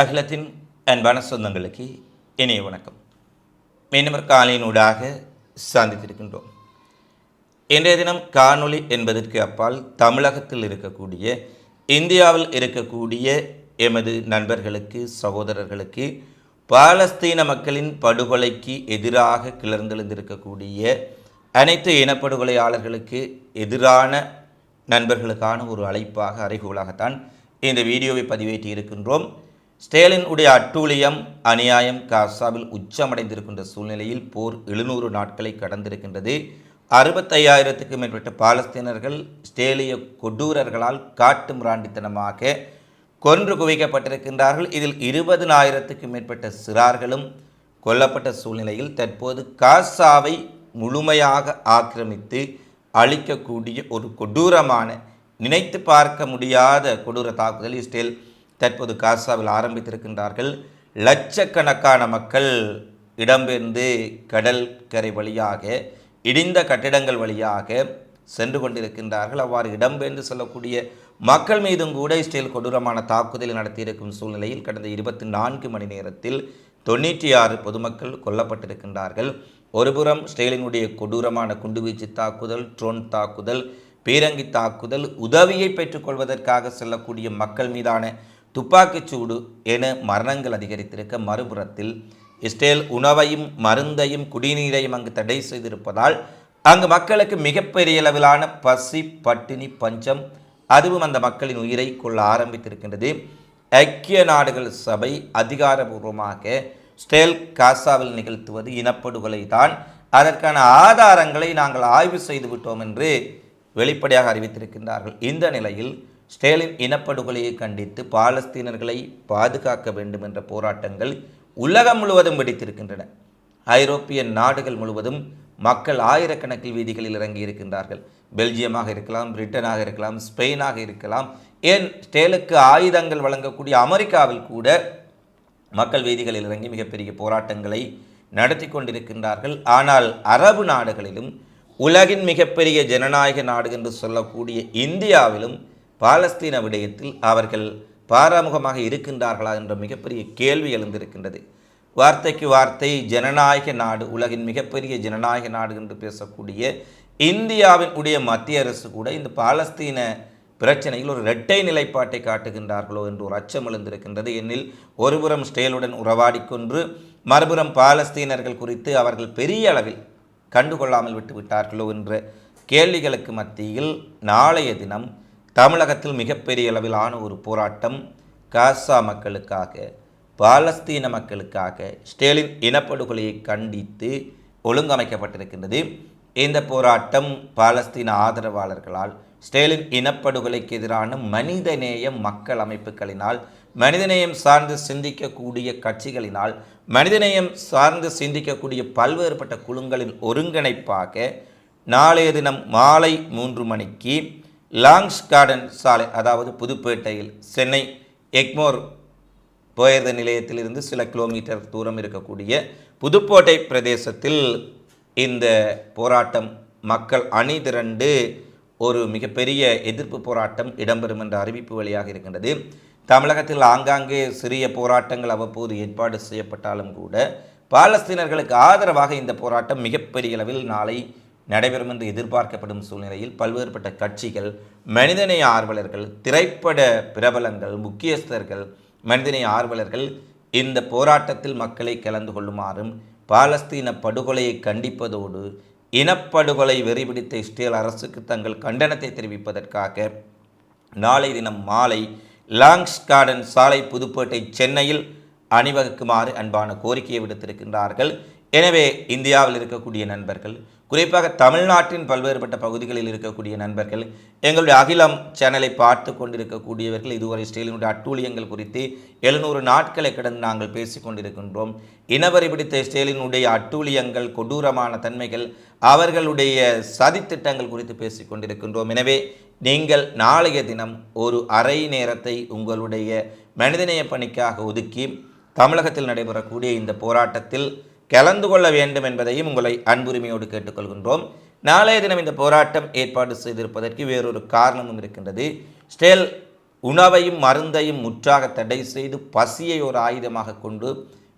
அகிலத்தின் அன்பான சொந்தங்களுக்கு இணைய வணக்கம். மீனவர் காலையினூடாக சந்தித்திருக்கின்றோம். இன்றைய தினம் காணொளி என்பதற்கு அப்பால் தமிழகத்தில் இருக்கக்கூடிய இந்தியாவில் இருக்கக்கூடிய எமது நண்பர்களுக்கு சகோதரர்களுக்கு பாலஸ்தீன மக்களின் படுகொலைக்கு எதிராக கிளர்ந்தெழுந்திருக்கக்கூடிய அனைத்து இனப்படுகொலையாளர்களுக்கு எதிரான நண்பர்களுக்கான ஒரு அழைப்பாக அறைகூலாகத்தான் இந்த வீடியோவை பதிவேற்றி இருக்கின்றோம். ஸ்டேலின் உடைய அட்டூழியம் அநியாயம் காசாவில் உச்சமடைந்திருக்கின்ற சூழ்நிலையில் போர் எழுநூறு நாட்களை கடந்திருக்கின்றது. அறுபத்தையாயிரத்துக்கும் மேற்பட்ட பாலஸ்தீனர்கள் ஸ்டேலிய கொடூரர்களால் காட்டு மிராண்டித்தனமாக கொன்று குவிக்கப்பட்டிருக்கின்றார்கள். இதில் இருபதனாயிரத்துக்கும் மேற்பட்ட சிறார்களும் கொல்லப்பட்ட சூழ்நிலையில் தற்போது காசாவை முழுமையாக ஆக்கிரமித்து அழிக்கக்கூடிய ஒரு கொடூரமான நினைத்து பார்க்க முடியாத கொடூர தாக்குதல் இஸ்ரேல் தற்போது காசாவில் ஆரம்பித்திருக்கின்றார்கள். லட்சக்கணக்கான மக்கள் இடம்பெயர்ந்து கடல் கரை வழியாக இடிந்த கட்டிடங்கள் வழியாக சென்று கொண்டிருக்கின்றார்கள். அவ்வாறு இடம்பெயர்ந்து செல்லக்கூடிய மக்கள் மீதும் கூட இஸ்ரேல் கொடூரமான தாக்குதலை நடத்தியிருக்கும் சூழ்நிலையில் கடந்த இருபத்தி நான்கு மணி நேரத்தில் தொண்ணூற்றி ஆறு பொதுமக்கள் கொல்லப்பட்டிருக்கின்றார்கள். ஒருபுறம் இஸ்ரேலினுடைய கொடூரமான குண்டுவீச்சு தாக்குதல் ட்ரோன் தாக்குதல் பீரங்கி தாக்குதல் உதவியை பெற்றுக்கொள்வதற்காக செல்லக்கூடிய மக்கள் மீதான துப்பாக்கிச்சூடு என மரணங்கள் அதிகரித்திருக்க மறுபுறத்தில் இஸ்ரேல் உணவையும் மருந்தையும் குடிநீரையும் அங்கு தடை செய்திருப்பதால் அங்கு மக்களுக்கு மிகப்பெரிய அளவிலான பசி பட்டினி பஞ்சம் அதுவும் அந்த மக்களின் உயிரை கொள்ள ஆரம்பித்திருக்கின்றது. ஐக்கிய நாடுகள் சபை அதிகாரபூர்வமாக ஸ்டேல் காசாவில் நிகழ்த்துவது இனப்படுகொலை தான். அதற்கான ஆதாரங்களை நாங்கள் ஆய்வு செய்து விட்டோம் என்று வெளிப்படையாக அறிவித்திருக்கின்றார்கள். இந்த நிலையில் ஸ்டேலின் இனப்படுகொலையை கண்டித்து பாலஸ்தீனர்களை பாதுகாக்க வேண்டும் என்ற போராட்டங்கள் உலகம் முழுவதும் வெடித்திருக்கின்றன. ஐரோப்பிய நாடுகள் முழுவதும் மக்கள் ஆயிரக்கணக்கில் வீதிகளில் இறங்கி இருக்கின்றார்கள். பெல்ஜியமாக இருக்கலாம் பிரிட்டனாக இருக்கலாம் ஸ்பெயினாக இருக்கலாம். ஏன் ஸ்டேலுக்கு ஆயுதங்கள் வழங்கக்கூடிய அமெரிக்காவில் கூட மக்கள் வீதிகளில் இறங்கி மிகப்பெரிய போராட்டங்களை நடத்தி கொண்டிருக்கின்றார்கள். ஆனால் அரபு நாடுகளிலும் உலகின் மிகப்பெரிய ஜனநாயக நாடு என்று சொல்லக்கூடிய இந்தியாவிலும் பாலஸ்தீன விடயத்தில் அவர்கள் பாராமுகமாக இருக்கின்றார்களா என்ற மிகப்பெரிய கேள்வி எழுந்திருக்கின்றது. வார்த்தைக்கு வார்த்தை ஜனநாயக நாடு உலகின் மிகப்பெரிய ஜனநாயக நாடு என்று பேசக்கூடிய இந்தியாவின் உடைய மத்திய அரசு கூட இந்த பாலஸ்தீன பிரச்சனையில் ஒரு இரட்டை நிலைப்பாட்டை காட்டுகின்றார்களோ என்று ஒரு அச்சம் எழுந்திருக்கின்றது. எனில் ஒருபுறம் ஸ்டேலுடன் உறவாடிக்கொன்று மறுபுறம் பாலஸ்தீனர்கள் குறித்து அவர்கள் பெரிய அளவில் கண்டுகொள்ளாமல் விட்டுவிட்டார்களோ என்ற கேள்விகளுக்கு மத்தியில் நாளைய தினம் தமிழகத்தில் மிகப்பெரிய அளவிலான ஒரு போராட்டம் காசா மக்களுக்காக பாலஸ்தீன மக்களுக்காக ஸ்டேலின் இனப்படுகொலையை கண்டித்து ஒழுங்கமைக்கப்பட்டிருக்கின்றது. இந்த போராட்டம் பாலஸ்தீன ஆதரவாளர்களால் ஸ்டேலின் இனப்படுகொலைக்கு எதிரான மனிதநேயம் மக்கள் அமைப்புகளினால் மனிதநேயம் சார்ந்து சிந்திக்கக்கூடிய கட்சிகளினால் மனிதநேயம் சார்ந்து சிந்திக்கக்கூடிய பல்வேறுபட்ட குழுங்களின் ஒருங்கிணைப்பாக நாளைய தினம் மாலை மூன்று மணிக்கு லாங்ஸ் கார்டன் சாலை அதாவது புதுப்பேட்டையில் சென்னை எக்மோர் போயர்த நிலையத்திலிருந்து சில கிலோமீட்டர் தூரம் இருக்கக்கூடிய புதுக்கோட்டை பிரதேசத்தில் இந்த போராட்டம் மக்கள் அணி திரண்டு ஒரு மிகப்பெரிய எதிர்ப்பு போராட்டம் இடம்பெறும் என்ற அறிவிப்பு வழியாக இருக்கின்றது. தமிழகத்தில் ஆங்காங்கே சிறிய போராட்டங்கள் அவ்வப்போது ஏற்பாடு செய்யப்பட்டாலும் கூட பாலஸ்தீனர்களுக்கு ஆதரவாக இந்த போராட்டம் மிகப்பெரிய அளவில் நாளை நடைபெறும் என்று எதிர்பார்க்கப்படும் சூழ்நிலையில் பல்வேறுபட்ட கட்சிகள் மனிதநேய ஆர்வலர்கள் திரைப்பட பிரபலங்கள் முக்கியஸ்தர்கள் மனிதநேய ஆர்வலர்கள் இந்த போராட்டத்தில் மக்களை கலந்து கொள்ளுமாறும் பாலஸ்தீன படுகொலையை கண்டிப்பதோடு இனப்படுகொலை வெறிபிடித்த இஸ்ரேல் அரசுக்கு தங்கள் கண்டனத்தை தெரிவிப்பதற்காக நாளை தினம் மாலை லாங்ஸ் கார்டன் சாலை புதுப்பேட்டை சென்னையில் அணிவகுக்குமாறு அன்பான கோரிக்கையை விடுத்திருக்கின்றார்கள். எனவே இந்தியாவில் இருக்கக்கூடிய நண்பர்கள் குறிப்பாக தமிழ்நாட்டின் பல்வேறுபட்ட பகுதிகளில் இருக்கக்கூடிய நண்பர்கள் எங்களுடைய அகிலம் சேனலை பார்த்து கொண்டிருக்கக்கூடியவர்கள் இதுவரை ஸ்டேலினுடைய அட்டூழியங்கள் குறித்து எழுநூறு நாட்களை கடந்து நாங்கள் பேசி கொண்டிருக்கின்றோம். இனவரி பிடித்த ஸ்டேலினுடைய அட்டூழியங்கள் கொடூரமான தன்மைகள் அவர்களுடைய சதித்திட்டங்கள் குறித்து பேசி கொண்டிருக்கின்றோம். எனவே நீங்கள் நாளைய தினம் ஒரு அரை நேரத்தை உங்களுடைய மனிதநேய பணிக்காக ஒதுக்கி தமிழகத்தில் நடைபெறக்கூடிய இந்த போராட்டத்தில் கலந்து கொள்ள வேண்டும் என்பதையும் உங்களை அன்புரிமையோடு கேட்டுக்கொள்கின்றோம். நாளைய தினம் இந்த போராட்டம் ஏற்பாடு செய்திருப்பதற்கு வேறொரு காரணமும் இருக்கின்றது. ஸ்டேல் உணவையும் மருந்தையும் முற்றாக தடை செய்து பசியை ஒரு ஆயுதமாக கொண்டு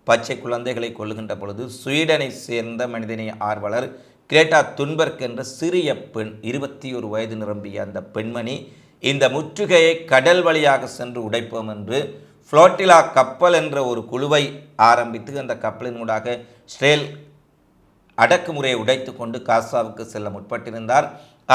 பச்சை குழந்தைகளை கொள்ளுகின்ற பொழுது ஸ்வீடனை சேர்ந்த மனிதனை ஆர்வலர் கிரேட்டா துன்பர்க் என்ற சிறிய பெண் இருபத்தி ஒரு வயது நிரம்பிய அந்த பெண்மணி இந்த முற்றுகையை கடல் வழியாக சென்று உடைப்போம் என்று ஃப்ளோட்டிலா கப்பல் என்ற ஒரு குழுவை ஆரம்பித்து அந்த கப்பலின் ஊடாக ஸ்ரேல் அடக்குமுறையை உடைத்து கொண்டு காசாவுக்கு செல்ல முற்பட்டிருந்தார்.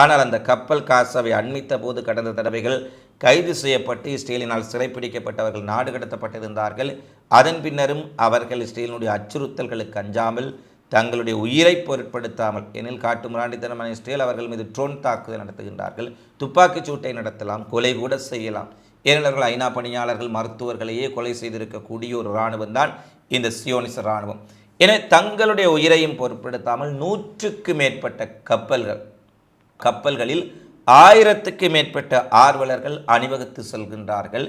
ஆனால் அந்த கப்பல் காசாவை அண்மித்த போது கடந்த தடவைகள் கைது செய்யப்பட்டு இஸ்ரேலினால் சிறைப்பிடிக்கப்பட்டவர்கள் நாடு கடத்தப்பட்டிருந்தார்கள். அதன் பின்னரும் அவர்கள் இஸ்ரேலினுடைய அச்சுறுத்தல்களுக்கு அஞ்சாமல் தங்களுடைய உயிரை பொருட்படுத்தாமல் எனில் காட்டு முராண்டித்தனமான இஸ்ரேல் அவர்கள் மீது ட்ரோன் தாக்குதல் நடத்துகின்றார்கள். துப்பாக்கிச் சூட்டை நடத்தலாம் கொலை கூட செய்யலாம். ஏனவர்கள் ஐநா பணியாளர்கள் மருத்துவர்களையே கொலை செய்திருக்கக்கூடிய ஒரு இராணுவம் தான் இந்த சியோனிச இராணுவம். என தங்களுடைய உயிரையும் பொருட்படுத்தாமல் நூற்றுக்கு மேற்பட்ட கப்பல்கள் கப்பல்களில் ஆயிரத்துக்கு மேற்பட்ட ஆர்வலர்கள் அணிவகுத்து செல்கின்றார்கள்.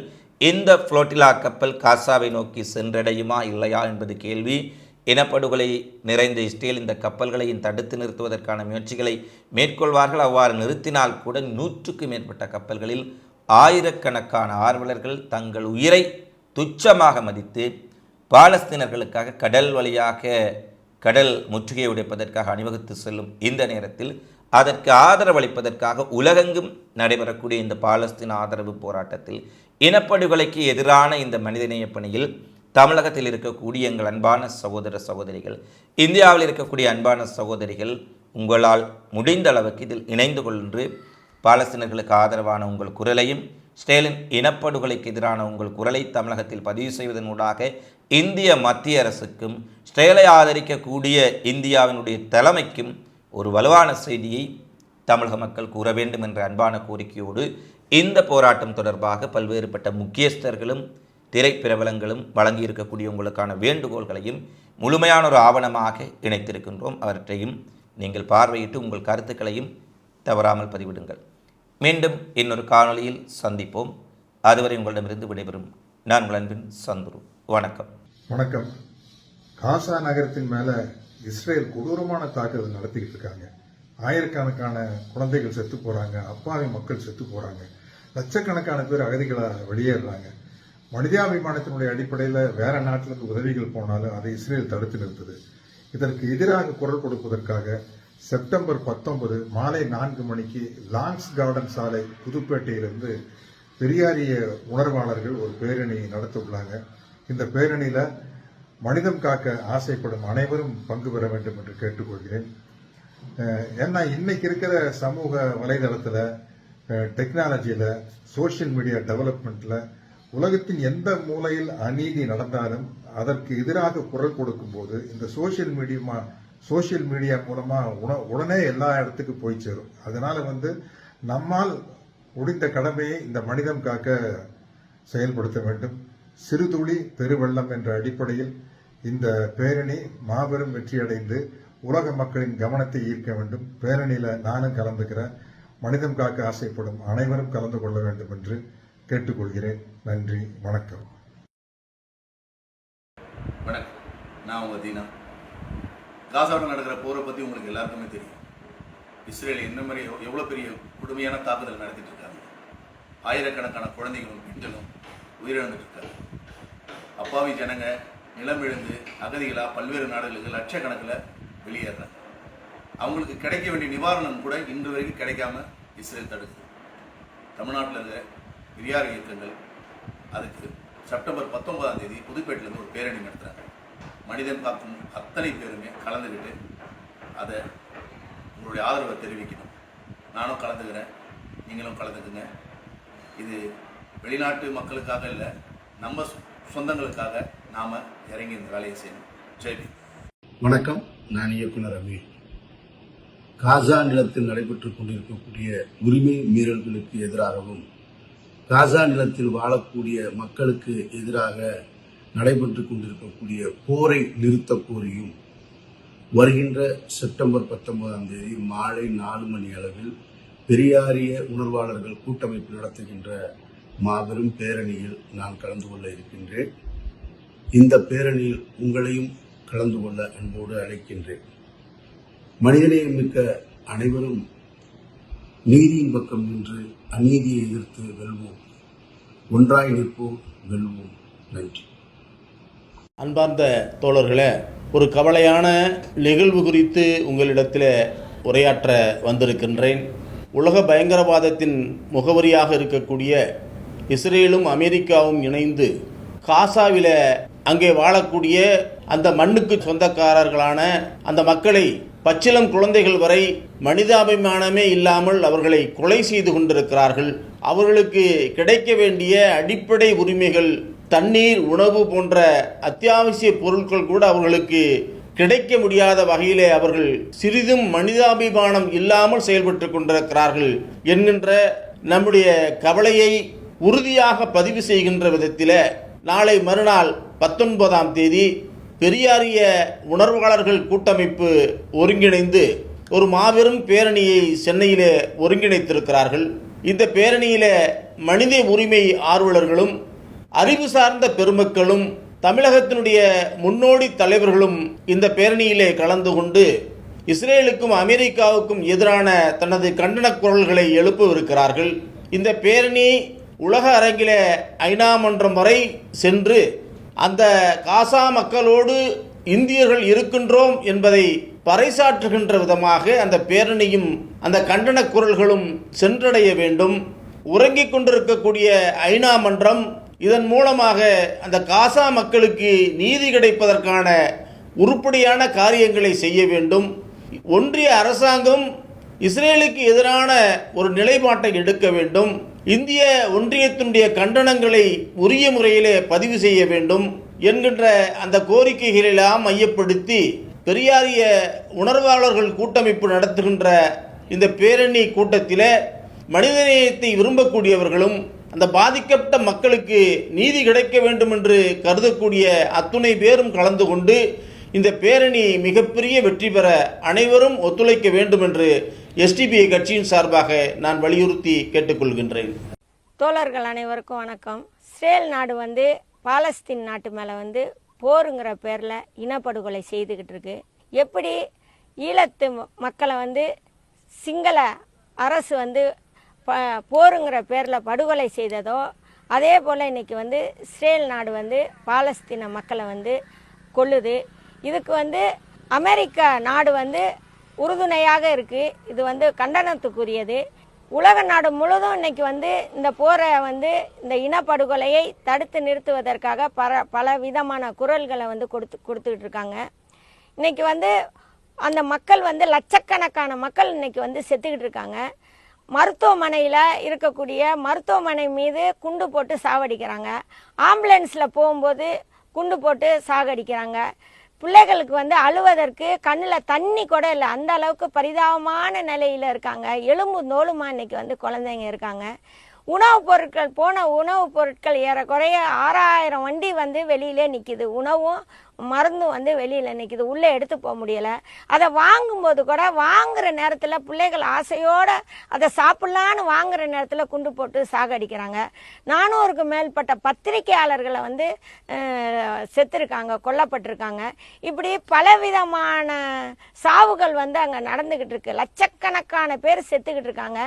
இந்த புளோட்டிலா கப்பல் காசாவை நோக்கி சென்றடையுமா இல்லையா என்பது கேள்வி. இனப்படுகொலை நிறைந்த இஸ்ரேல் இந்த கப்பல்களையும் தடுத்து நிறுத்துவதற்கான முயற்சிகளை மேற்கொள்வார்கள். அவ்வாறு நிறுத்தினால் கூட நூற்றுக்கு மேற்பட்ட கப்பல்களில் ஆயிரக்கணக்கான ஆர்வலர்கள் தங்கள் உயிரை துச்சமாக மதித்து பாலஸ்தீனர்களுக்காக கடல் வழியாக கடல் முற்றுகையை உடைப்பதற்காக அணிவகுத்து செல்லும் இந்த நேரத்தில் அதற்கு ஆதரவளிப்பதற்காக உலகெங்கும் நடைபெறக்கூடிய இந்த பாலஸ்தீன ஆதரவு போராட்டத்தில் இனப்படுகொலைக்கு எதிரான இந்த மனிதநேய பணியில் தமிழகத்தில் இருக்கக்கூடிய எங்கள் அன்பான சகோதர சகோதரிகள் இந்தியாவில் இருக்கக்கூடிய அன்பான சகோதரிகள் உங்களால் முடிந்த அளவுக்கு இதில் இணைந்து கொண்டு பாலஸ்தீனர்களுக்கு ஆதரவான உங்கள் குரலையும் ஸ்டேலின் இனப்படுகொலைக்கு எதிரான உங்கள் குரலை தமிழகத்தில் பதிவு செய்வதனூடாக இந்திய மத்திய அரசுக்கும் ஸ்டேலை ஆதரிக்கக்கூடிய இந்தியாவினுடைய தலைமைக்கும் ஒரு வலுவான செய்தியை தமிழக மக்கள் கூற வேண்டும் என்ற அன்பான கோரிக்கையோடு இந்த போராட்டம் தொடர்பாக பல்வேறுபட்ட முக்கியஸ்தர்களும் திரைப்பிரபலங்களும் வழங்கியிருக்கக்கூடிய உங்களுக்கான வேண்டுகோள்களையும் முழுமையான ஒரு ஆவணமாக இணைத்திருக்கின்றோம். அவற்றையும் நீங்கள் பார்வையிட்டு உங்கள் கருத்துக்களையும் தவறாமல் பதிவிடுங்கள். மீண்டும் இன்னொரு காணொலியில் சந்திப்போம். அதுவரை உங்களிடமிருந்து விடைபெறும் நான் உங்கள் அன்பின் சந்துரு. வணக்கம். வணக்கம். காசா நகரத்தின் மேல இஸ்ரேல் கொடூரமான தாக்குதல் நடத்திக்கிட்டு இருக்காங்க. ஆயிரக்கணக்கான குழந்தைகள் செத்து போறாங்க. அப்பாவி மக்கள் செத்து போறாங்க. லட்சக்கணக்கான பேர் அகதிகளாக வெளியேறாங்க மனிதாபிமானத்தினுடைய அடிப்படையில் வேற நாட்டிலிருந்து உதவிகள் போனாலும் அதை இஸ்ரேல் தடுத்து நிறுத்துது. இதற்கு எதிராக குரல் கொடுப்பதற்காக செப்டம்பர் பத்தொன்பது மாலை நான்கு மணிக்கு லான்ஸ் கார்டன் சாலை புதுப்பேட்டையிலிருந்து பெரியாரிய உணர்வாளர்கள் ஒரு பேரணி நடத்த உள்ளாங்க இந்த பேரணியில் மனிதம் காக்க ஆசைப்படும் அனைவரும் பங்கு பெற வேண்டும் என்று கேட்டுக்கொள்கிறேன். ஏன்னா இன்னைக்கு இருக்கிற சமூக வலைதளத்தில் டெக்னாலஜியில் சோஷியல் மீடியா டெவலப்மெண்ட்டில் உலகத்தின் எந்த மூலையில் அநீதி நடந்தாலும் அதற்கு எதிராக குரல் கொடுக்கும் போது இந்த சோஷியல் மீடியா சோசியல் மீடியா மூலமா உட- உடனே எல்லா இடத்துக்கும் போய் சேரும். அதனால வந்து நம்மால் முடிந்த கடமையை இந்த மனிதம் காக்க செயல்படுத்த வேண்டும். சிறுதுளி பெருவெள்ளம் என்ற அடிப்படையில் இந்த பேரணி மாபெரும் வெற்றியடைந்து உலக மக்களின் கவனத்தை ஈர்க்க வேண்டும். பேரணியில நானும் கலந்துக்கிறேன். மனிதம் காக்க ஆசைப்படும் அனைவரும் கலந்து கொள்ள வேண்டும் என்று கேட்டுக்கொள்கிறேன். நன்றி வணக்கம். வணக்கம். நான் உங்கள் தீனா. காசாவில் நடக்கிற போரை பற்றி உங்களுக்கு எல்லாருக்குமே தெரியும். இஸ்ரேல் என்ன மாதிரி எவ்வளோ பெரிய கொடுமையான தாக்குதல் நடத்திட்டு இருக்காங்க. ஆயிரக்கணக்கான குழந்தைகளும் பெண்களும் உயிரிழந்துட்டு இருக்காங்க. அப்பாவி ஜனங்க நிலமிழந்து அகதிகளாக பல்வேறு நாடுகளுக்கு லட்சக்கணக்கில் வெளியேறாங்க. அவங்களுக்கு கிடைக்க வேண்டிய நிவாரணம் கூட இன்று வரைக்கும் கிடைக்காம இஸ்ரேல் தடுக்குது. தமிழ்நாட்டில் இருக்கிற பெரியார் இயக்கங்கள் அதுக்கு செப்டம்பர் பத்தொன்பதாம் தேதி புதுப்பேட்டிலேருந்து ஒரு பேரணி நடத்துகிறாங்க மனிதன் பார்க்கும் அத்தனை பேருமே கலந்துக்கிட்டு அதை உங்களுடைய ஆதரவை தெரிவிக்கணும். நானும் கலந்துக்கிறேன். நீங்களும் கலந்துக்குங்க. இது வெளிநாட்டு மக்களுக்காக இல்லை நம்ம சொந்தங்களுக்காக நாம் இறங்கி இந்த வேலையை செய்யணும். ஜெய்பி வணக்கம். நான் இயக்குனர் அமீர். காசா நிலத்தில் நடைபெற்று கொண்டிருக்கக்கூடிய உரிமை மீறல்களுக்கு எதிராகவும் காசா நிலத்தில் வாழக்கூடிய மக்களுக்கு எதிராக நடைபெற்று கொண்டிருக்கக்கூடிய போரை நிறுத்தக் கோரியும் வருகின்ற செப்டம்பர் பத்தொன்பதாம் தேதி மாலை நாலு மணி அளவில் பெரியாரிய உணர்வாளர்கள் கூட்டமைப்பு நடத்துகின்ற மாபெரும் பேரணியில் நான் கலந்து கொள்ள இருக்கின்றேன். இந்த பேரணியில் உங்களையும் கலந்து கொள்ள அன்போடு அழைக்கின்றேன். மனிதநேயம் மிக்க அனைவரும் நீதியின் பக்கம் நின்று அநீதியை எதிர்த்து வெல்வோம். ஒன்றாய் நிற்போம். வெல்வோம். நன்றி. அன்பார்ந்த தோழர்களே ஒரு கவலையான நிகழ்வு குறித்து உங்களிடத்தில் உரையாற்ற வந்திருக்கின்றேன். உலக பயங்கரவாதத்தின் முகவரியாக இருக்கக்கூடிய இஸ்ரேலும் அமெரிக்காவும் இணைந்து காசாவில் அங்கே வாழக்கூடிய அந்த மண்ணுக்கு சொந்தக்காரர்களான அந்த மக்களை பச்சிலம் குழந்தைகள் வரை மனிதாபிமானமே இல்லாமல் அவர்களை கொலை செய்து கொண்டிருக்கிறார்கள். அவர்களுக்கு கிடைக்க வேண்டிய அடிப்படை உரிமைகள் தண்ணீர் உணவு போன்ற அத்தியாவசிய பொருட்கள் கூட அவர்களுக்கு கிடைக்க முடியாத வகையிலே அவர்கள் சிறிதும் மனிதாபிமானம் இல்லாமல் செயல்பட்டு கொண்டிருக்கிறார்கள் என்கின்ற நம்முடைய கவலையை உறுதியாக பதிவு செய்கின்ற விதத்தில் நாளை மறுநாள் பத்தொன்பதாம் தேதி பெரியாரிய உணர்வாளர்கள் கூட்டமைப்பு ஒருங்கிணைந்து ஒரு மாபெரும் பேரணியை சென்னையிலே ஒருங்கிணைத்திருக்கிறார்கள். இந்த பேரணியிலே மனித உரிமை ஆர்வலர்களும் அறிவு சார்ந்த பெருமக்களும் தமிழகத்தினுடைய முன்னோடி தலைவர்களும் இந்த பேரணியிலே கலந்து கொண்டு இஸ்ரேலுக்கும் அமெரிக்காவுக்கும் எதிரான தனது கண்டனக் குரல்களை எழுப்பவிருக்கிறார்கள். இந்த பேரணி உலக அரங்கில ஐநா மன்றம் வரை சென்று அந்த காசா மக்களோடு இந்தியர்கள் இருக்கின்றோம் என்பதை பறைசாற்றுகின்ற விதமாக அந்த பேரணியும் அந்த கண்டனக் குரல்களும் சென்றடைய வேண்டும். உறங்கிக் கொண்டிருக்கக்கூடிய ஐநா மன்றம் இதன் மூலமாக அந்த காசா மக்களுக்கு நீதி கிடைப்பதற்கான உருப்படியான காரியங்களை செய்ய வேண்டும். ஒன்றிய அரசாங்கம் இஸ்ரேலுக்கு எதிரான ஒரு நிலைப்பாட்டை எடுக்க வேண்டும். இந்திய ஒன்றியத்தினுடைய கண்டனங்களை உரிய முறையிலே பதிவு செய்ய வேண்டும் என்கின்ற அந்த கோரிக்கைகளெல்லாம் மையப்படுத்தி பெரியாரிய உணர்வாளர்கள் கூட்டமைப்பு நடத்துகின்ற இந்த பேரணி கூட்டத்தில் மனிதநேயத்தை விரும்பக்கூடியவர்களும் அந்த பாதிக்கப்பட்ட மக்களுக்கு நீதி கிடைக்க வேண்டும் என்று கருதக்கூடிய அத்துணை பேரும் கலந்து கொண்டு இந்த பேரணி மிகப்பெரிய வெற்றி பெற அனைவரும் ஒத்துழைக்க வேண்டும் என்று எஸ்டிபிஐ கட்சியின் சார்பாக நான் வலியுறுத்தி கேட்டுக்கொள்கின்றேன். தோழர்கள் அனைவருக்கும் வணக்கம். இஸ்ரேல் நாடு வந்து பாலஸ்தீன் நாட்டு மேலே வந்து போருங்கிற பேரில் இனப்படுகொலை செய்துக்கிட்டு இருக்கு. எப்படி ஈழத்து மக்களை வந்து சிங்கள அரசு வந்து ப போருங்கிற பேரில் படுகொலை செய்ததோ அதே போல் இன்னைக்கு வந்து இஸ்ரேல் நாடு வந்து பாலஸ்தீன மக்களை வந்து கொள்ளுது இதுக்கு வந்து அமெரிக்கா நாடு வந்து உறுதுணையாக இருக்குது இது வந்து கண்டனத்துக்குரியது. உலக நாடு முழுதும் இன்னைக்கு வந்து இந்த போரை வந்து இந்த இனப்படுகொலையை தடுத்து நிறுத்துவதற்காக பல பல விதமான குரல்களை வந்து கொடுத்து கொடுத்துக்கிட்டு இருக்காங்க. இன்றைக்கி வந்து அந்த மக்கள் வந்து லட்சக்கணக்கான மக்கள் இன்றைக்கி வந்து செத்துக்கிட்டு இருக்காங்க. மருத்துவமனையில் இருக்கக்கூடிய மருத்துவமனை மீது குண்டு போட்டு சாவடிக்கிறாங்க ஆம்புலன்ஸில் போகும்போது குண்டு போட்டு சாகடிக்கிறாங்க. பிள்ளைகளுக்கு வந்து அழுவதற்கு கண்ணில் தண்ணி கூட இல்லை. அந்த அளவுக்கு பரிதாபமான நிலையில் இருக்காங்க. எலும்பு நோலுமா இன்னைக்கு வந்து குழந்தைங்க இருக்காங்க. உணவுப் பொருட்கள் போன உணவுப் பொருட்கள் ஏறக்குறைய ஆறாயிரம் வண்டி வந்து வெளியிலே நிற்கிது உணவும் மருந்து வந்து வெளியில் நிற்கிது உள்ளே எடுத்து போக முடியலை. அதை வாங்கும்போது கூட வாங்குகிற நேரத்தில் பிள்ளைகள் ஆசையோடு அதை சாப்பிட்லான்னு வாங்குகிற நேரத்தில் குண்டு போட்டு சாகடிக்கிறாங்க. நானூறுக்கு மேற்பட்ட பத்திரிகையாளர்களை வந்து செத்துருக்காங்க கொல்லப்பட்டிருக்காங்க. இப்படி பலவிதமான சாவுகள் வந்து அங்கே நடந்துக்கிட்டு இருக்கு. லட்சக்கணக்கான பேர் செத்துக்கிட்டு இருக்காங்க.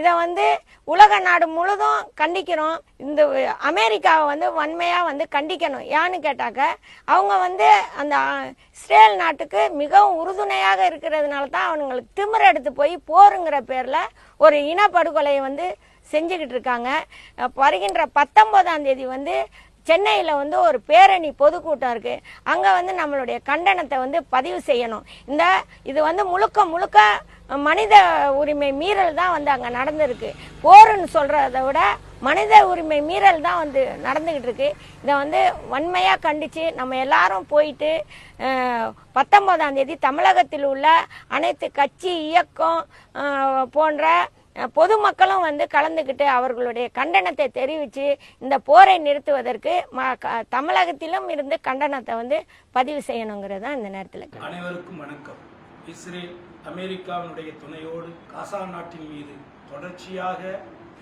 இதை வந்து உலக நாடு முழுதும் கண்டிக்கிறோம். இந்த அமெரிக்காவை வந்து வன்மையாக வந்து கண்டிக்கணும். ஏன்னு கேட்டாக்க அவங்க வந்து வந்து அந்த இஸ்ரேல் நாட்டுக்கு மிகவும் உறுதுணையாக இருக்கிறதுனால தான் அவனுங்களுக்கு திமிர எடுத்து போய் போருங்கிற பேரில் ஒரு இனப்படுகொலையை வந்து செஞ்சுக்கிட்டு இருக்காங்க. வருகின்ற பத்தொன்பதாம் தேதி வந்து சென்னையில் வந்து ஒரு பேரணி பொதுக்கூட்டம் இருக்குது அங்கே வந்து நம்மளுடைய கண்டனத்தை வந்து பதிவு செய்யணும். இந்த இது வந்து முழுக்க முழுக்க மனித உரிமை மீறல் தான் வந்து அங்கே நடந்திருக்கு. போருன்னு சொல்கிறத விட மனித உரிமை மீறல் தான் வந்து நடந்துக்கிட்டு இருக்கு. இதை வந்து வன்மையாக கண்டித்து நம்ம எல்லாரும் போயிட்டு அஹ், பத்தொன்பதாம் தேதி தமிழகத்தில் உள்ள அனைத்து கட்சி இயக்கம் போன்ற பொதுமக்களும் வந்து கலந்துக்கிட்டு அவர்களுடைய கண்டனத்தை தெரிவித்து இந்த போரை நிறுத்துவதற்கு ம க- தமிழகத்திலும் இருந்து கண்டனத்தை வந்து பதிவு செய்யணுங்கிறது தான் இந்த நேரத்தில் அனைவருக்கும் வணக்கம். இஸ்ரேல் அமெரிக்காவினுடைய துணையோடு காசா நாட்டின் மீது தொடர்ச்சியாக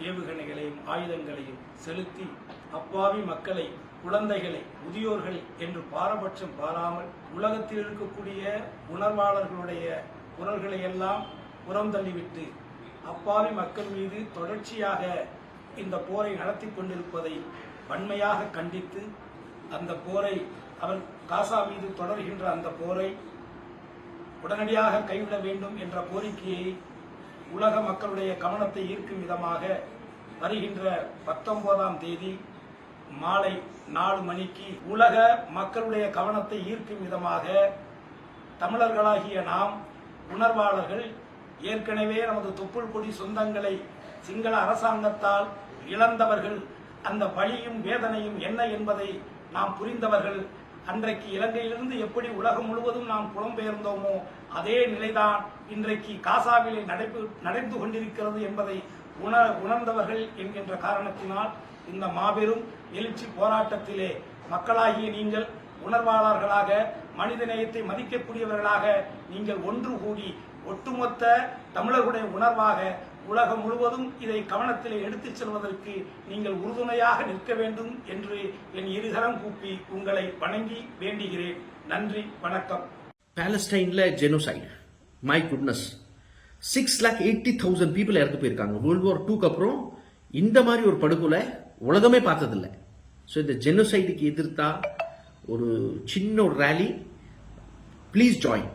ஏவுகணைகளையும் ஆயுதங்களையும் செலுத்தி அப்பாவி மக்களை குழந்தைகளை முதியோர்களை என்று பாரபட்சம் பாராமல் உலகத்தில் இருக்கக்கூடிய உணர்வாளர்களுடைய குரல்களை எல்லாம் புறம் தள்ளிவிட்டு அப்பாவி மக்கள் மீது தொடர்ச்சியாக இந்த போரை நடத்தி கொண்டிருப்பதை வன்மையாக கண்டித்து அந்த போரை அவர் காசா மீது தொடர்கின்ற அந்த போரை உடனடியாக கைவிட வேண்டும் என்ற கோரிக்கையை உலக மக்களுடைய கவனத்தை ஈர்க்கும் விதமாக வருகின்ற பத்தொன்பதாம் தேதி மாலை நாலு மணிக்கு உலக மக்களுடைய கவனத்தை ஈர்க்கும் விதமாக தமிழர்களாகிய நாம் உணர்வாளர்கள் ஏற்கனவே நமது தொப்புள் கொடி சொந்தங்களை சிங்கள அரசாங்கத்தால் இழந்தவர்கள் அந்த பழியும் வேதனையும் என்ன என்பதை நாம் புரிந்தவர்கள் அன்றைக்கு இலங்கையிலிருந்து எப்படி உலகம் முழுவதும் நாம் புலம்பெயர்ந்தோமோ அதே நிலைதான் இன்றைக்கு காசாவிலே நடைபெ நடந்து கொண்டிருக்கிறது என்பதை உணர் உணர்ந்தவர்கள் என்கின்ற காரணத்தினால் இந்த மாபெரும் எழுச்சி போராட்டத்திலே மக்களாகிய நீங்கள் உணர்வாளர்களாக மனிதநேயத்தை மதிக்கக்கூடியவர்களாக நீங்கள் ஒன்று கூடி ஒட்டுமொத்த தமிழர்களுடைய உணர்வாக உலகம் முழுவதும் இதை கவனத்திலே எடுத்துச் செல்வதற்கு நீங்கள் உறுதுணையாக நிற்க வேண்டும் என்று என் இருகரம் கூப்பி உங்களை வணங்கி வேண்டுகிறேன். நன்றி வணக்கம். பாலஸ்டைனில் genocide my goodness six lakh eighty thousand people இறந்து போயிருக்காங்க. வேர்ல்டு வார் டூக்கு அப்புறம் இந்த மாதிரி ஒரு படுகொலை உலகமே பார்த்ததில்ல. ஸோ இந்த ஜெனோசைடுக்கு எதிர்த்தா ஒரு சின்ன ஒரு ரேலி ப்ளீஸ் ஜாயின்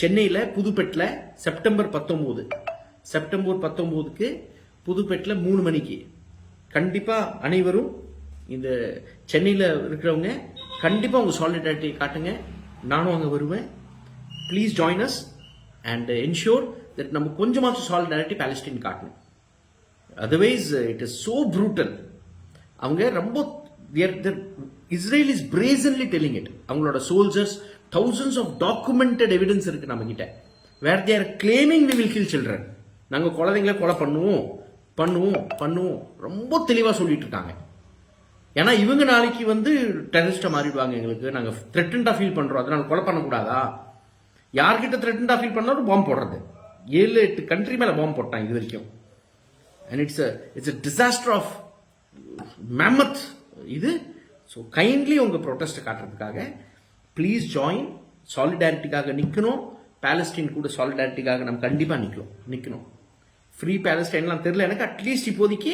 சென்னையில் புதுப்பேட்டில் செப்டம்பர் பத்தொம்போது செப்டம்பர் பத்தொம்போதுக்கு புதுப்பேட்டில் மூணு மணிக்கு. கண்டிப்பாக அனைவரும் இந்த சென்னையில் இருக்கிறவங்க கண்டிப்பாக உங்கள் சாலிடாரிட்டி காட்டுங்க. நானும் அங்கே வருவேன். Please join us and ensure that நம்ம கொஞ்சமாச்சும் சாலிடாரிட்டி பேலஸ்டீன் காட்டணும். Otherwise it is so brutal அவங்க ரொம்ப Israel is brazenly telling it அவங்களோட soldiers thousands of documented evidence இருக்கு நம்ம கிட்ட where they're claiming we will kill children நாங்கள் குழந்தைங்கள கொலை பண்ணுவோம் பண்ணுவோம் பண்ணுவோம். ரொம்ப தெளிவாக சொல்லிட்டு இருக்காங்க. ஏன்னா இவங்க நாளைக்கு வந்து டெரரிஸ்டா மாறிடுவாங்க எங்களுக்கு. நாங்கள் த்ரெட்டண்டாக ஃபீல் பண்ணுறோம் அதனால் கொலை பண்ணக்கூடாதா? யார்கிட்ட த்ரெட்டண்டாக ஃபீல் பண்ணாலும் பாம்பு போடுறது. ஏழு எட்டு கண்ட்ரி மேலே பாம்பு போட்டாங்க இது வரைக்கும். And it's it's a disaster of mammoth இது ஸோ கைண்ட்லி உங்கள் ப்ரொட்டஸ்ட்டை காட்டுறதுக்காக ப்ளீஸ் ஜாயின் சாலிடாரிட்டிக்காக நிற்கணும் பாலஸ்டீன் கூட சாலிடாரிட்டிக்காக நம்ம கண்டிப்பாக நிற்கணும் நிற்கணும் ஃப்ரீ பேலஸ்டைன்லாம் தெரில எனக்கு அட்லீஸ்ட் இப்போதைக்கு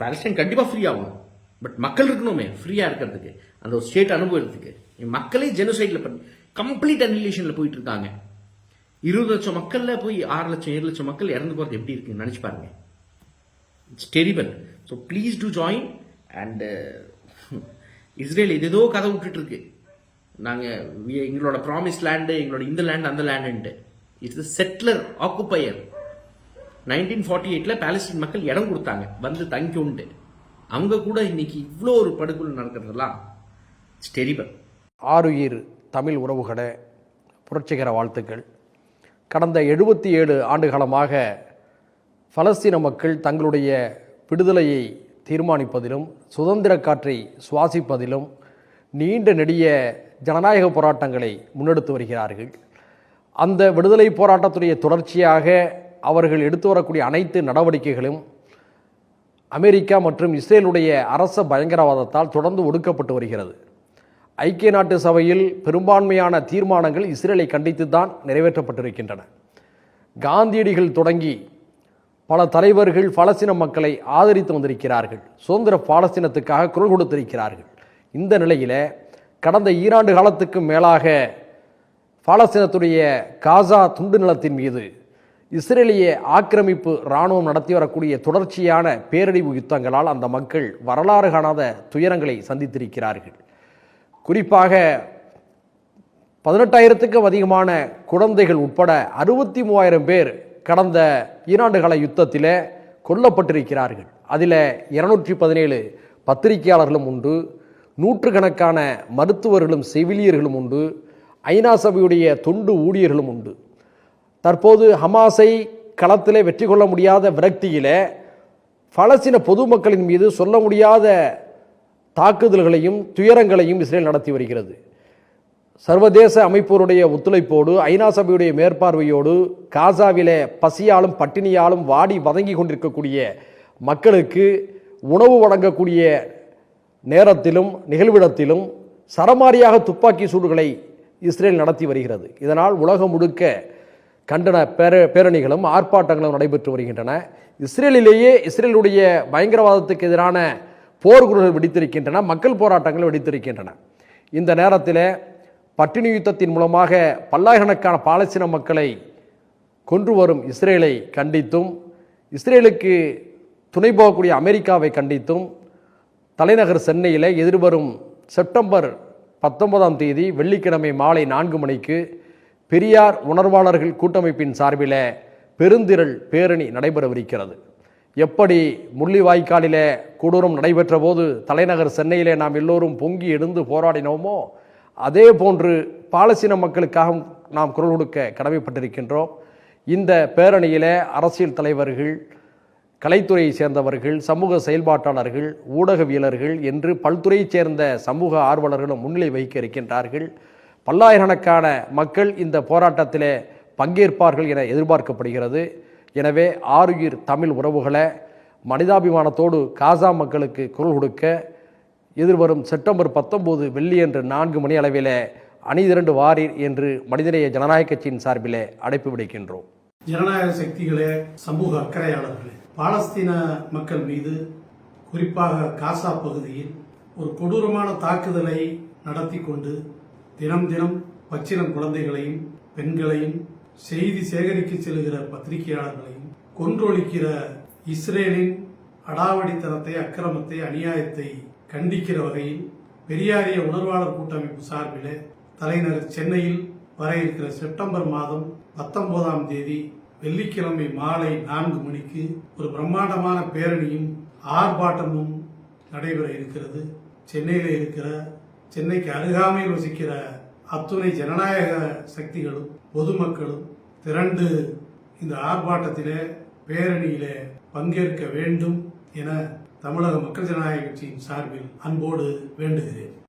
பேலஸ்டைன் கண்டிப்பாக ஃப்ரீ ஆகும் பட் மக்கள் இருக்கணுமே ஃப்ரீயாக இருக்கிறதுக்கு அந்த ஒரு ஸ்டேட் அனுபவத்துக்கு. மக்களே ஜெனோசைடில் பண்ணி கம்ப்ளீட் அனிலேஷனில் போயிட்டு இருக்காங்க. இருபது லட்சம் மக்களில் போய் ஆறு லட்சம் ஏழு லட்சம் மக்கள் இறந்து போகிறது எப்படி இருக்குன்னு நினச்சி பாருங்க. It's terrible so please to join and Israel எதேதோ கதை விட்டுட்டு இருக்கு. நாங்கள் எங்களோட ப்ராமிஸ் லேண்டு எங்களோட இந்த லேண்ட் அந்த லேண்டுன்ட்டு it's settler occupier nineteen forty எயிட்டில் பாலஸ்தீன் மக்கள் இடம் கொடுத்தாங்க. வந்து தங்கி உண்டு அவங்க கூட இன்னைக்கு இவ்வளோ ஒரு படுகொலை நடக்கிறதெல்லாம் இட்ஸ் டெரிபல் ஆருயிர் தமிழ் உறவுகளே புரட்சிகர வாழ்த்துக்கள். கடந்த எழுபத்தி ஏழு ஆண்டுகாலமாக பலஸ்தீன மக்கள் தங்களுடைய விடுதலையை தீர்மானிப்பதிலும் சுதந்திர காற்றை சுவாசிப்பதிலும் நீண்ட நெடிய ஜனநாயக போராட்டங்களை முன்னெடுத்து வருகிறார்கள். அந்த விடுதலை போராட்டத்துடைய தொடர்ச்சியாக அவர்கள் எடுத்து வரக்கூடிய அனைத்து நடவடிக்கைகளும் அமெரிக்கா மற்றும் இஸ்ரேலுடைய அரச பயங்கரவாதத்தால் தொடர்ந்து ஒடுக்கப்பட்டு வருகிறது. ஐக்கிய நாட்டு சபையில் பெரும்பான்மையான தீர்மானங்கள் இஸ்ரேலை கண்டித்து தான் நிறைவேற்றப்பட்டிருக்கின்றன. காந்தியடிகள் தொடங்கி பல தலைவர்கள் பாலஸ்தீன மக்களை ஆதரித்து வந்திருக்கிறார்கள். சுதந்திர பாலஸ்தீனத்துக்காக குரல் கொடுத்திருக்கிறார்கள். இந்த நிலையில் கடந்த ஈராண்டு காலத்துக்கு மேலாக பாலஸ்தீனத்துடைய காசா துண்டு நிலத்தின் மீது இஸ்ரேலிய ஆக்கிரமிப்பு இராணுவம் நடத்தி வரக்கூடிய தொடர்ச்சியான பேரழிவு யுத்தங்களால் அந்த மக்கள் வரலாறு காணாத துயரங்களை சந்தித்திருக்கிறார்கள். குறிப்பாக பதினெட்டாயிரத்துக்கும் அதிகமான குழந்தைகள் உட்பட அறுபத்தி மூவாயிரம் பேர் கடந்த ஈராண்டு கால யுத்தத்தில் கொல்லப்பட்டிருக்கிறார்கள். அதில் இருநூற்றி பதினேழு பத்திரிகையாளர்களும் உண்டு நூற்றுக்கணக்கான மருத்துவர்களும் செவிலியர்களும் உண்டு ஐநா சபையுடைய தொண்டு ஊழியர்களும் உண்டு. தற்போது ஹமாஸை களத்திலே வெற்றி கொள்ள முடியாத விரக்தியிலே பலஸ்தீன பொதுமக்களின் மீது சொல்ல முடியாத தாக்குதல்களையும் துயரங்களையும் இஸ்ரேல் நடத்தி வருகிறது. சர்வதேச அமைப்புடைய ஒத்துழைப்போடு ஐநா சபையுடைய மேற்பார்வையோடு காசாவிலே பசியாலும் பட்டினியாலும் வாடி வதங்கி கொண்டிருக்கக்கூடிய மக்களுக்கு உணவு வழங்கக்கூடிய நேரத்திலும் நிகழ்விடத்திலும் சரமாரியாக துப்பாக்கி சூடுகளை இஸ்ரேல் நடத்தி வருகிறது. இதனால் உலகம் முழுக்க கண்டன பேர பேரணிகளும் ஆர்ப்பாட்டங்களும் நடைபெற்று வருகின்றன. இஸ்ரேலிலேயே இஸ்ரேலுடைய பயங்கரவாதத்துக்கு எதிரான போர்க்குரல்கள் வெடித்திருக்கின்றன மக்கள் போராட்டங்கள் வெடித்திருக்கின்றன. இந்த நேரத்தில் பட்டினி யுத்தத்தின் மூலமாக பல்லாயிரக்கணக்கான பாலஸ்தீன மக்களை கொன்று வரும் இஸ்ரேலை கண்டித்தும் இஸ்ரேலுக்கு துணை போகக்கூடிய அமெரிக்காவை கண்டித்தும் தலைநகர் சென்னையில் எதிர்வரும் செப்டம்பர் பத்தொன்பதாம் தேதி வெள்ளிக்கிழமை மாலை நான்கு மணிக்கு பெரியார் உணர்வாளர்கள் கூட்டமைப்பின் சார்பில் பெருந்திரள் பேரணி நடைபெறவிருக்கிறது. எப்படி முள்ளிவாய்க்காலிலே கொடூரம் நடைபெற்ற போது தலைநகர் சென்னையிலே நாம் எல்லோரும் பொங்கி எழுந்து போராடினோமோ அதே போன்று பாலஸ்தீன மக்களுக்காக நாம் குரல் கொடுக்க கடமைப்பட்டிருக்கின்றோம். இந்த பேரணியில் அரசியல் தலைவர்கள் கலைத்துறையைச் சேர்ந்தவர்கள் சமூக செயல்பாட்டாளர்கள் ஊடகவியலர்கள் என்று பல்துறையைச் சேர்ந்த சமூக ஆர்வலர்களும் முன்னிலை வகிக்க இருக்கின்றார்கள். பல்லாயிரக்கணக்கான மக்கள் இந்த போராட்டத்திலே பங்கேற்பார்கள் என எதிர்பார்க்கப்படுகிறது. எனவே ஆறுயிர் தமிழ் உறவுகளை மனிதாபிமானத்தோடு காசா மக்களுக்கு குரல் கொடுக்க எதிர்வரும் செப்டம்பர் பத்தொம்போது வெள்ளியன்று நான்கு மணி அளவில் அணிதிரண்டு வாரீர் என்று மனிதநேய ஜனநாயக கட்சியின் சார்பிலே அழைப்பு விடுக்கின்றோம். ஜனநாயக சக்திகளே சமூக அக்கறையாளர்களே பாலஸ்தீன மக்கள் மீது குறிப்பாக காசா பகுதியில் ஒரு கொடூரமான தாக்குதலை நடத்தி கொண்டு தினம் தினம் பச்சினம் குழந்தைகளையும் பெண்களையும் செய்தி சேகரிக்க செல்கிற பத்திரிகையாளர்களையும் கொன்றொழிக்கிற இஸ்ரேலின் அடாவடித்தனத்தை அக்கிரமத்தை அநியாயத்தை கண்டிக்கிற வகையில் பெரியாரிய உணர்வாளர் கூட்டமைப்பு சார்பில் தலைநகர் சென்னையில் வர இருக்கிற செப்டம்பர் மாதம் பத்தொன்பதாம் தேதி வெள்ளிக்கிழமை மாலை நான்கு மணிக்கு ஒரு பிரம்மாண்டமான பேரணியும் ஆர்ப்பாட்டமும் நடைபெற இருக்கிறது. சென்னையில் இருக்கிற சென்னைக்கு அருகாமையில் வசிக்கிற அத்துணை ஜனநாயக சக்திகளும் பொதுமக்களும் திரண்டு இந்த ஆர்ப்பாட்டத்திலே பேரணியிலே பங்கேற்க வேண்டும் என தமிழக மக்கள் ஜனநாயக கட்சியின் சார்பில் அன்போடு வேண்டுகிறேன்.